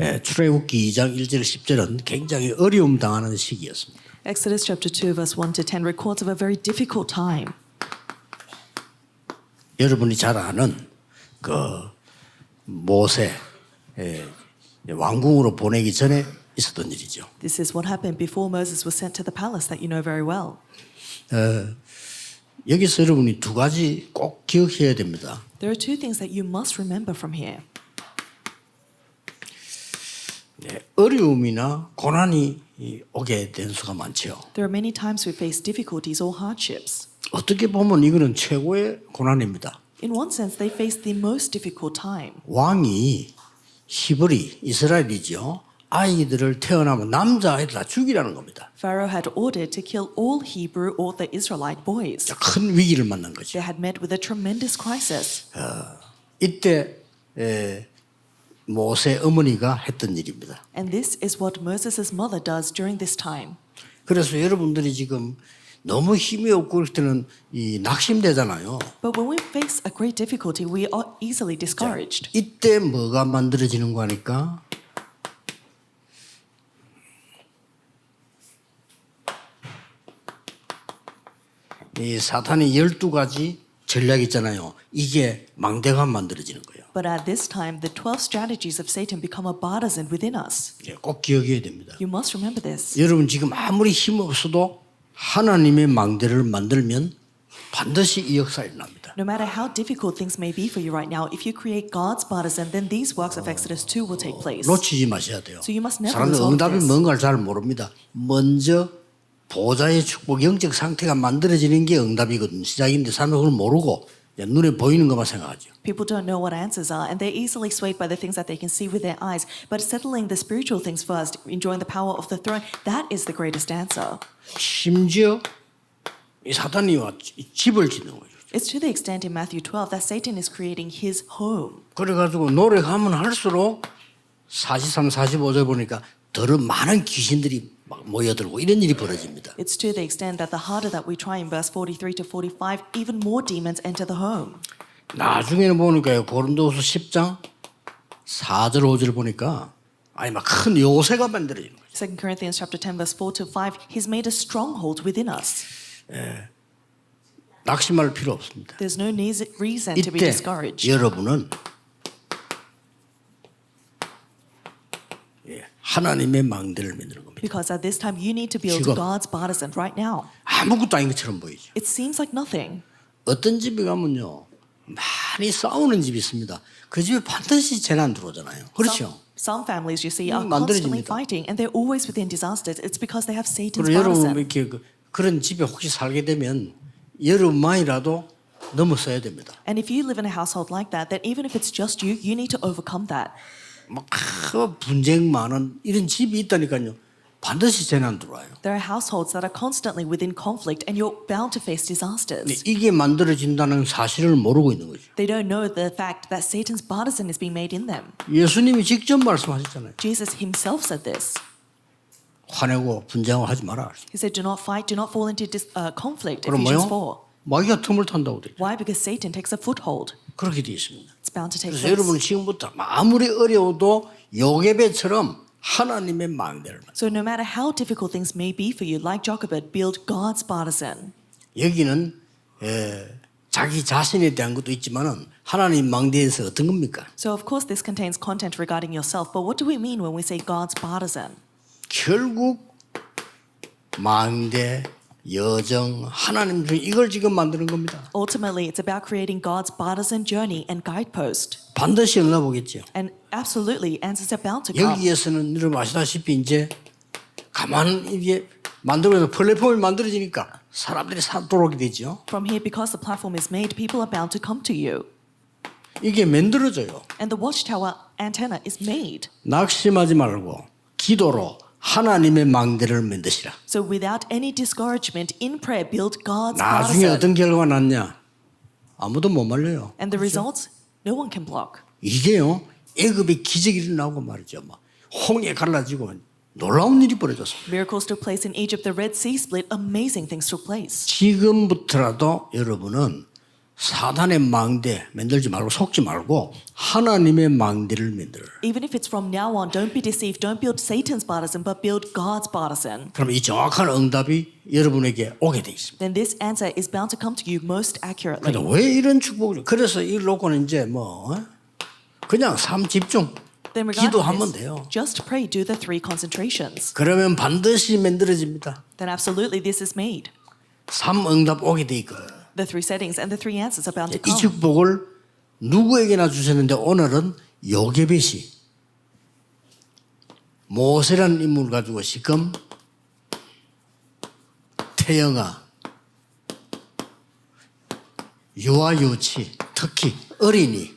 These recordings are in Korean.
예, 출애굽기 2장 1절 10절은 굉장히 어려움 당하는 시기였습니다. Exodus chapter 2 verse 1 to 10 records of a very difficult time. 여러분이 잘 아는 그 모세 예, 왕궁으로 보내기 전에 있었던 일이죠. This is what happened before Moses was sent to the palace that you know very well. 여기서 여러분이 두 가지 꼭 기억해야 됩니다. There are two things that you must remember from here. 네, 어려움이나 고난이 이, 오게 된 수가 많죠. There are many times we face difficulties or hardships. 어떻게 보면 이거는 최고의 고난입니다. In one sense, they face the most difficult time. 왕이 히브리 이스라엘이죠. 아이들을 태어나면 남자 아이들 다 죽이라는 겁니다. Pharaoh had ordered to kill all Hebrew or the Israelite boys. 자, 큰 위기를 만난 거죠. They had met with a tremendous crisis. 이때 에, 모세 어머니가 했던 일입니다. And this is what Moses' mother does during this time. 그래서 여러분들이 지금 너무 힘이 없고 그럴 때는 이 낙심되잖아요. But when we face a great difficulty, we are easily discouraged. 이때 뭐가 만들어지는 거니까 이 사탄이 12가지 전략 있잖아요. 이게 망대가 만들어지는 거예요. But at this time, the 12 strategies of Satan become a partisan within us. 예, 꼭 기억해야 됩니다. You must remember this. 여러분 지금 아무리 힘 없어도 하나님의 망대를 만들면 반드시 이 역사 일어납니다. No matter how difficult things may be for you right now, if you create God's partisan, then these works of Exodus 2 will take place. 놓치지 마셔야 돼요. So you must never 사람들 응답이 this. 뭔가를 잘 모릅니다. 먼저 보좌의 축복, 영적 상태가 만들어지는 게 응답이거든요. 시작인데 사람들 그걸 모르고 눈에 보이는 것만 생각하죠. People don't know what answers are, and they're easily swayed by the things that they can see with their eyes. But settling the spiritual things first, enjoying the power of the throne, that is the greatest answer. 심지어 이 사단이 와 집을 짓는 거죠. It's to the extent in Matthew 12 that Satan is creating his home. 그래가지고 노력하면 할수록 43, 45절 보니까 더 많은 귀신들이 막 모여들고 이런 일이 벌어집니다. It's to the extent that the harder that we try in verse 43 to 45, even more demons enter the home. 나중에는 보니까요 고린도후서 10장 4절 5절 보니까 아니 막 큰 요새가 만들어지는 거예요. 2 Corinthians chapter 10 verse 4 to 5, he's made a stronghold within us. 낙심할 필요 없습니다. There's no reason to be 이때 discouraged. 여러분은 예, 하나님의 망대를 만드는 겁니다. Because at this time you need to build 지금. God's partisan right now. 아무것도 아닌 것처럼 보이죠. It seems like nothing. 어떤 집에 가면요 많이 싸우는 집이 있습니다. 그 집에 반드시 재난 들어오잖아요. 그렇죠? Some, families you see are 음, constantly 만들어집니다. fighting and they're always within disasters. It's because they have Satan's 그리고 여러분 partisan. 이렇게 그, 그런 집에 혹시 살게 되면 여러분만이라도 넘어서야 됩니다. And if you live in a household like that, then even if it's just you, you need to overcome that. 막그 분쟁 많은 이런 집이 있다니까요. 반드시 재난 들어와요. There are households that are constantly within conflict and you're bound to face disasters. 이게 만들어진다는 사실을 모르고 있는 거죠. They don't know the fact that Satan's partisan is being made in them. 예수님이 직접 말씀하셨잖아요. Jesus himself said this. 화내고 분쟁하고 하지 마라. He said, Do not fight, do not fall into dis- uh, conflict. 그럼 Ephesians 뭐요? 4. 마귀가 틈을 탄다고 돼. Why? Because Satan takes a foothold. 그렇게 돼 있습니다. It's bound to take 그래서 place. 여러분 지금부터 아무리 어려워도 요게베처럼 하나님의 망대를 만들. So no matter how difficult things may be for you, like Jochebed, build God's partisan. 여기는 에, 자기 자신에 대한 것도 있지만은 하나님 망대에서 어떤 겁니까? So of course this contains content regarding yourself, but what do we mean when we say God's partisan? 결국 망대, 여정, 하나님 중 이걸 지금 만드는 겁니다. Ultimately, it's about creating God's partisan journey and guidepost. 반드시 연락보겠죠. And absolutely, answers are bound to come. 여기에서는 여러분 아시다시피 이제 가만 이게 만들어서 플랫폼이 만들어지니까 사람들이 사 들어오게 되죠. From here, because the platform is made, people are bound to come to you. 이게 만들어져요. And the watchtower antenna is made. 낙심하지 말고 기도로 하나님의 망대를 만드시라. So without any discouragement, in prayer, build God's 나중에 partisan. 어떤 결과가 났냐? 아무도 못 말려요. And the results, no one can block. 이게요. 애굽의 기적이 일어나고 말이죠. 막 홍해 갈라지고 놀라운 일이 벌어졌습니다. Miracles took place in Egypt, the Red Sea split, amazing things took place. 지금부터라도 여러분은 사단의 망대 만들지 말고 속지 말고 하나님의 망대를 만들어. Even if it's from now on, don't be deceived. Don't build Satan's partisan, but build God's partisan. 그럼 이 정확한 응답이 여러분에게 오게 돼 있습니다. Then this answer is bound to come to you most accurately. 근데 왜 이런 축복을? 그래서 이걸 놓고는 이제 뭐 어? 그냥 삶 집중, Then 기도하면 돼요. just pray, do the three concentrations. 그러면 반드시 만들어집니다. Then absolutely this is made. 삶 응답 오게 돼 있거든. The three settings and the three answers are bound to 이 come. 축복을 누구에게나 주셨는데 오늘은 요게벳이 모세라는 인물을 가지고 지금 태영아 유아 유치 특히 어린이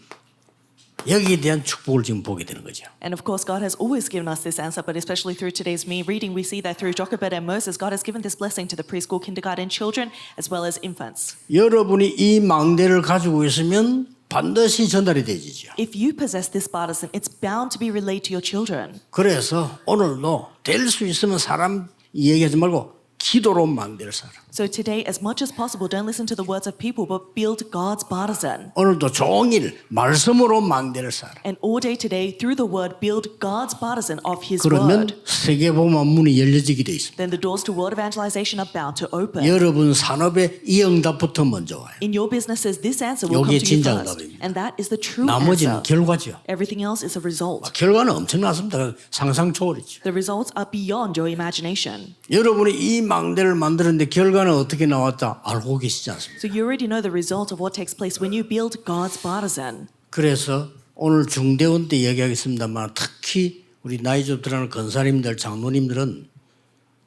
여기에 대한 축복을 지금 보게 되는 거죠. And of course, God has always given us this answer, but especially through today's me reading, we see that through Jochebed and Moses, God has given this blessing to the preschool, kindergarten children, as well as infants. 여러분이 이 망대를 가지고 있으면 반드시 전달이 되지죠. If you possess this partisan, it's bound to be relayed to your children. 그래서 오늘도 될 수 있으면 사람 얘기하지 말고 기도로 망대를 살아. So today, as much as possible, don't listen to the words of people, but build God's partisan. 오늘도 종일 말씀으로 망대를 살아. And all day today, through the word, build God's partisan of His 그러면 word. 세계보만 문이 열려지게 돼 있습니다. Then the doors to world evangelization are bound to open. 여러분 산업에 이 응답부터 먼저 와요. In your businesses, this answer will 요게 come to you 진짜 first. 응답입니다. And that is the true 나머지는 answer. 결과죠. Everything else is a result. 결과는 엄청났습니다. 상상 초월이죠. The results are beyond your imagination. 여러분이 이 망대를 만드는데 결과는 어떻게 나왔다 알고 계시지 않습니까? So you already know the result of what takes place when you build God's partisan. 그래서 오늘 중대원 때 얘기하겠습니다만 특히 우리 나이 좀 들어가는 건사님들, 장로님들은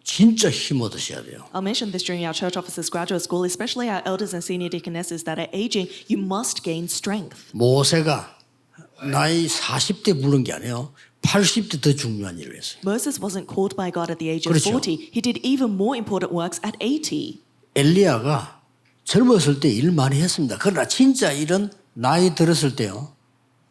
진짜 힘 얻으셔야 돼요. I'll mention this during our church officers graduate school, especially our elders and senior deaconesses that are aging. You must gain strength. 모세가 나이 40대 부른 게 아니에요. 80대 더 중요한 일을 했어요. Moses wasn't called by God at the age of 그렇죠. 40. He did even more important works at 80. 엘리야가 젊었을 때 일 많이 했습니다. 그러나 진짜 일은 나이 들었을 때요.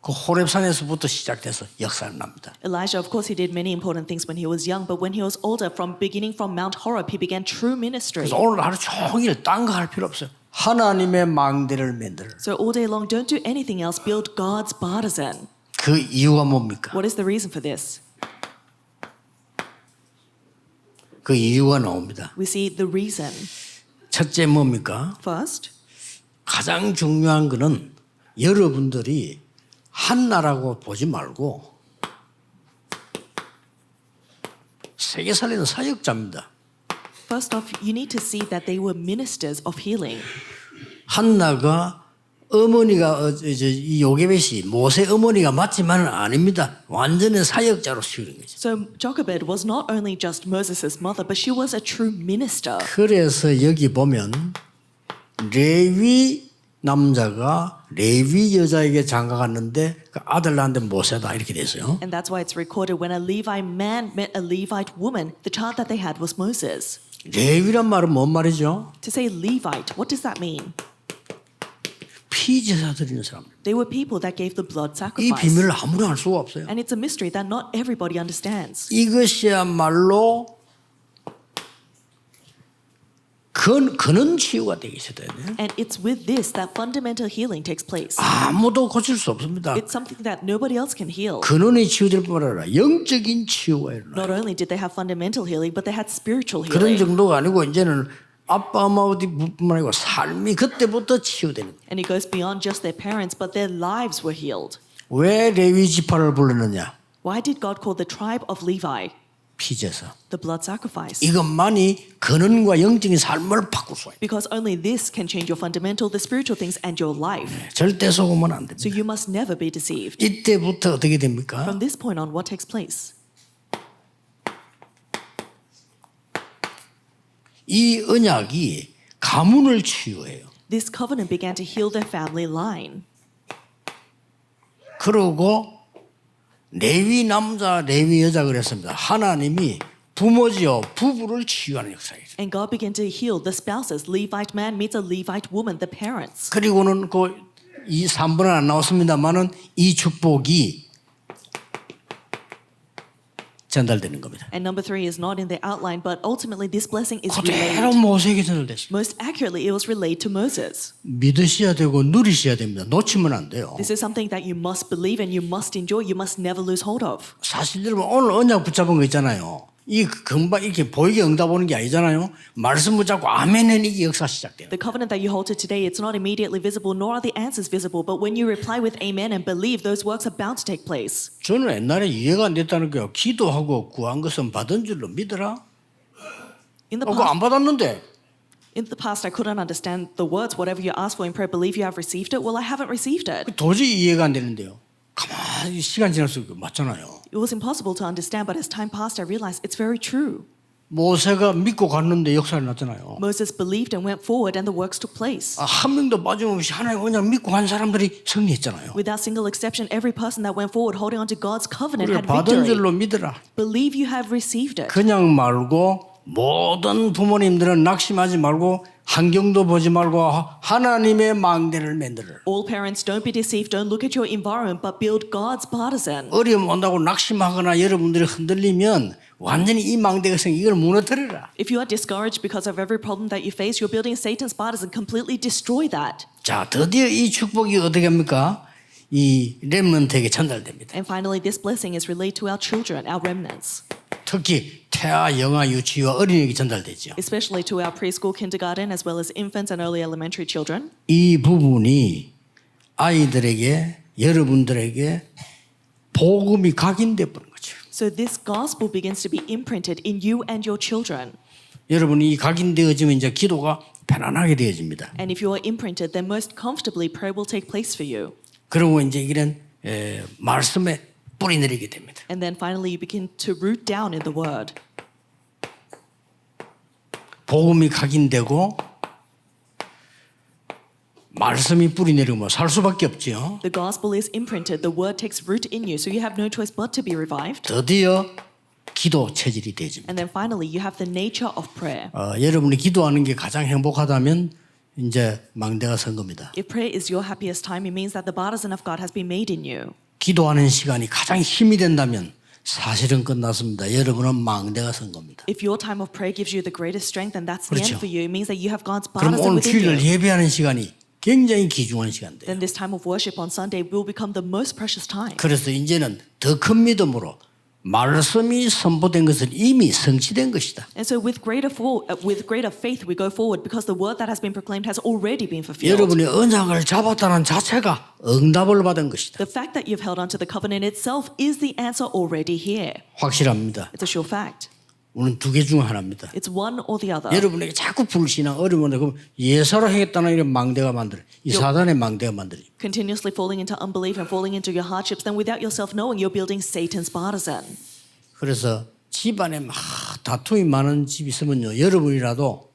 그 호렙산에서부터 시작돼서 역사를 납니다. Elijah, of course, he did many important things when he was young, but when he was older, from beginning from Mount Horeb, he began true ministry. 그래서 오늘 하루 종일 딴 거 할 필요 없어요. 하나님의 망대를 만들. So all day long, don't do anything else. Build God's partisan. 그 이유가 뭡니까? What is the reason for this? 그 이유가 나옵니다. We see the reason. 첫째 뭡니까? First, 가장 중요한 거는 여러분들이 한 나라고 보지 말고 세계 살리는 사역자입니다. first off, you need to see that they were ministers of healing. 한나가 어머니가 어, 이 요게벳이 모세 어머니가 맞지만은 아닙니다. 완전히 사역자로 키우는 거죠. So Jochebed was not only just Moses' mother, but she was a true minister. 그래서 여기 보면 레위 남자가 레위 여자에게 장가 갔는데 그 아들 낳는데 모세다 이렇게 됐어요. And that's why it's recorded when a Levite man met a Levite woman, the child that they had was Moses. 레위란 말은 뭔 말이죠? To say Levite, what does that mean? 피 제사 드리는 사람. They were people that gave the blood 이 sacrifice. 비밀을 아무나 알 수가 없어요. And it's a mystery that not everybody understands. 이것이야말로 근, 근원 치유가 되기 시작해요. And it's with this that fundamental healing takes place. 아무도 고칠 수 없습니다. It's something that nobody else can heal. 근원이 치유될 뿐만 아니라 영적인 치유가 일어나요. Not only did they have fundamental healing, but they had spiritual 그런 healing. 정도가 아니고 이제는 아빠 엄마뿐만 아니고 삶이 그때부터 치유되는 거예요. And it goes beyond just their parents, but their lives were healed. 왜 레위 지파를 불렀느냐? Why did God call the tribe of Levi 피제사. the blood sacrifice? 이것만이 근원과 영적인 삶을 바꿀 수 있어요. Because only this can change your fundamental, the spiritual things, and your life. 절대 속으면 안 So 됩니다. you must never be deceived. 이때부터 어떻게 됩니까? From this point on, what takes place? 이 언약이 가문을 치유해요. This covenant began to heal their family line. 그러고 레위 남자, 레위 여자 그랬습니다. 하나님이 부모지요 부부를 치유하는 역사예요. And God began to heal the spouses. Levite man meets a Levite woman, the parents. 그리고는 그이 3번은 안 나왔습니다만은 이 축복이 전달되는 겁니다. And number three is not in the outline, but ultimately this blessing is relayed. 그대로 모세에게 전달됐습니다. Most accurately, it was relayed to Moses. 믿으셔야 되고 누리셔야 됩니다. 놓치면 안 돼요. This is something that you must believe and you must enjoy. You must never lose hold of. 사실 여러분 오늘 언약 붙잡은 거 있잖아요. 이 금방 이렇게 보이게 응답 오는 게 아니잖아요. 말씀 붙잡고 아멘은 이게 역사 시작돼요. The covenant that you hold to today, it's not immediately visible, nor are the answers visible. But when you reply with amen and believe, those works are bound to take place. 저는 옛날에 이해가 안 됐다는 거예요. 기도하고 구한 것은 받은 줄로 믿어라. In the 어, 그거 past, 안 받았는데 in the past, I couldn't understand the words. Whatever you ask for in prayer, believe you have received it. Well, I haven't received it. 도저히 이해가 안 되는데요. 가만히 시간 지날수록 맞잖아요. It was impossible to understand, but as time passed, I realized it's very true. 모세가 믿고 갔는데 역사를 났잖아요. Moses believed and went forward, and the works took place. 아, 한 명도 빠짐없이 하나님 언약 믿고 간 사람들이 승리했잖아요. Without single exception, every person that went forward holding on to God's covenant 우리가 had 받은 victory. 줄로 믿어라. Believe you have received it. 그냥 말고 모든 부모님들은 낙심하지 말고 환경도 보지 말고 하- 하나님의 망대를 만들어. All parents, don't be deceived. Don't look at your environment, but build God's partisan. 어려움 온다고 낙심하거나 여러분들이 흔들리면 완전히 이 망대가 생 이걸 무너뜨려라. If you are discouraged because of every problem that you face, you're building Satan's partisan. Completely destroy that. 자, 드디어 이 축복이 어떻게 합니까? 이 렘넌트에게 전달됩니다. And finally, this blessing is relayed to our children, our remnants, 특히 태아, 영아, 유치와 어린이에게 전달되죠. especially to our preschool, kindergarten, as well as infants and early elementary children. 이 부분이 아이들에게 여러분들에게 복음이 각인돼 버린 거죠. So this gospel begins to be imprinted in you and your children. 여러분이 이 각인되어지면 이제 기도가 편안하게 되어집니다. And if you are imprinted, then most comfortably prayer will take place for you. 그리고 이제 이런 에, 말씀에 뿌리 내리게 됩니다. And then finally, you begin to root down in the word. 복음이 각인되고 말씀이 뿌리 내리면 살 수밖에 없지요. The gospel is imprinted, the word takes root in you, so you have no choice but to be revived. 드디어 기도 체질이 되집니다. And then finally, you have the nature of prayer. 어, 여러분이 기도하는 게 가장 행복하다면 이제 망대가 선 겁니다. If prayer is your happiest time, it means that the partisan of God has been made in you. 기도하는 시간이 가장 힘이 된다면 사실은 끝났습니다. 여러분은 망대가 선 겁니다. If your time of prayer gives you the greatest strength, then that's the 그렇죠. end for you. It means that you have God's 그럼 partisan 오늘 within 주일을 you. 예배하는 시간이 굉장히 귀중한 시간인데요. Then this time of worship on Sunday will become the most precious time. 그래서 이제는 더 큰 믿음으로 말씀이 선포된 것은 이미 성취된 것이다. And so, with greater uh, with greater faith, we go forward because the word that has been proclaimed has already been fulfilled. 여러분이 언약을 잡았다는 자체가 응답을 받은 것이다. The fact that you've held onto the covenant itself is the answer already here. 확실합니다. It's a sure fact. 오늘 두개 중 하나입니다. It's one or the other. 여러분에게 자꾸 불신앙 어려운 그럼 예사로 행했다는 이런 망대가 만들어 이 사단의 망대가 만들어. Continuously falling into unbelief and falling into your hardships, then without yourself knowing, you're building Satan's partisan. 그래서 집안에 막 다툼이 많은 집이 있으면요 여러분이라도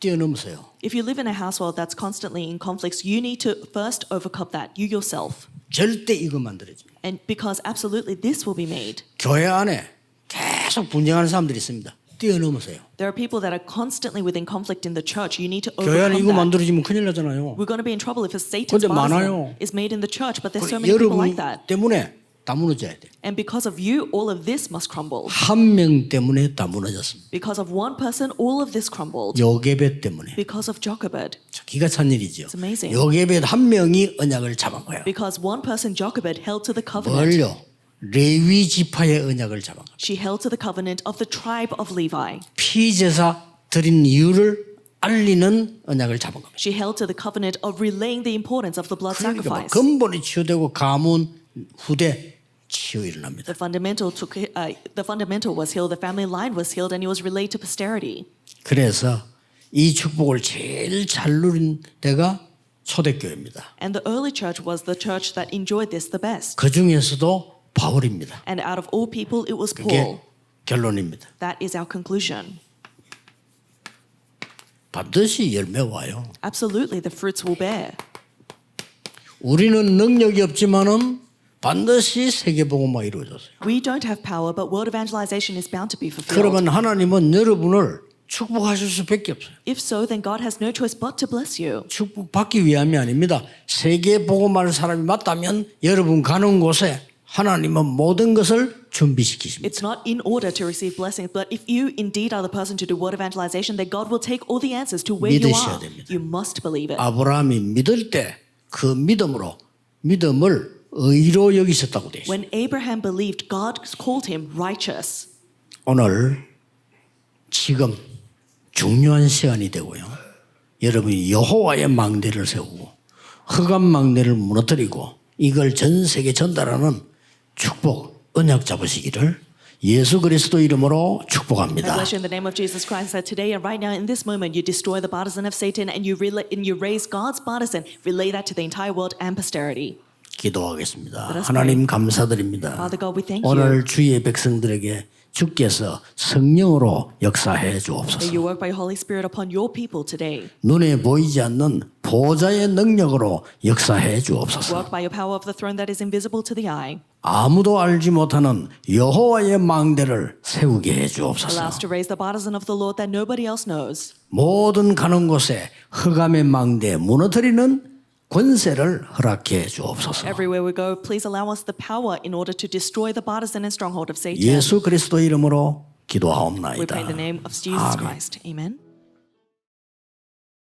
뛰어넘으세요. If you live in a household that's constantly in conflicts, you need to first overcome that, you yourself. 절대 이거 만들어집니다. And because absolutely this will be made. 교회 안에 계속 분쟁하는 사람들이 있습니다. 뛰어넘으세요. There are people that are constantly within conflict in the church. You need to 교회 안에 overcome 이거 that. 만들어지면 큰일 나잖아요. We're going to be in trouble if a Satan's 근데 많아요. is made in the church, but there's so many people 여러분 like that. 때문에 다 무너져야 돼. And because of you, all of this must crumble. 한 명 때문에 다 무너졌습니다. Because of one person, all of this crumbled. 요게벳 때문에. Because of Jochebed. 기가 찬 일이죠. It's amazing. 요게벳 한 명이 언약을 잡은 거예요. Because one person, Jochebed, held to the covenant. 뭘요? 레위 지파의 언약을 거예요. She held to the covenant of the tribe of Levi. 피제사 드린 이유를 알리는 언약을 잡은 겁니다. She held to the covenant of relaying the importance of the blood 그러니까 뭐 sacrifice. 근본이 치유되고 가문 후대 치유 일어납니다. The fundamental took uh, the fundamental was healed, the family line was healed, and it was relayed to posterity. 그래서 이 축복을 제일 잘 누린 데가 초대교회입니다. And the early church was the church that enjoyed this the best. 그 중에서도 바울입니다. And out of all people, it was Paul. 결론입니다. That is our conclusion. 반드시 열매 와요. Absolutely, the fruits will bear. 우리는 능력이 없지만은 반드시 세계복음화 이루어졌어요. We don't have power, but world evangelization is bound to be fulfilled. 그러면 하나님은 여러분을 축복하실 수밖에 없어요. If so, then God has no choice but to bless you. 축복받기 위함이 아닙니다. 세계복음화를 사람이 맞다면 여러분 가는 곳에 하나님은 모든 것을 준비시키십니다. It's not in order to receive blessings, but if you indeed are the person to do word evangelization, then God will take all the answers to where you 믿으셔야 are. 됩니다. You must believe it. 아브라함이 믿을 때 그 믿음으로 믿음을 의로 여기셨다고 되어 있습니다. When Abraham believed, God called him righteous. 오늘 지금 중요한 시간이 되고요. 여러분이 여호와의 망대를 세우고 흑암 망대를 무너뜨리고 이걸 전 세계 전달하는 축복 언약 잡으시기를 예수 그리스도 이름으로 I 축복합니다. bless you in the name of Jesus Christ that today and right now in this moment you destroy the partisan of Satan and you relay, and you raise God's partisan, relay that to the entire world and posterity. 기도하겠습니다. 하나님 감사드립니다. Father God, we thank you 오늘 주의 백성들에게 주께서 성령으로 역사해 that 주옵소서. you work by Holy Spirit upon your people today. 눈에 보이지 않는 보좌의 능력으로 역사해 주옵소서. Work by your power of the throne that is invisible to the eye. 아무도 알지 못하는 여호와의 망대를 세우게 해 Allow 주옵소서. us to raise the partisan of the Lord that nobody else knows. 모든 가는 곳에 흑암의 망대 무너뜨리는 권세를 허락해 주옵소서. Everywhere we go, please allow us the power in order to destroy the partisan and stronghold of Satan. 예수 그리스도 이름으로 We pray in 기도하옵나이다. the name of Jesus 아멘. Christ. Amen.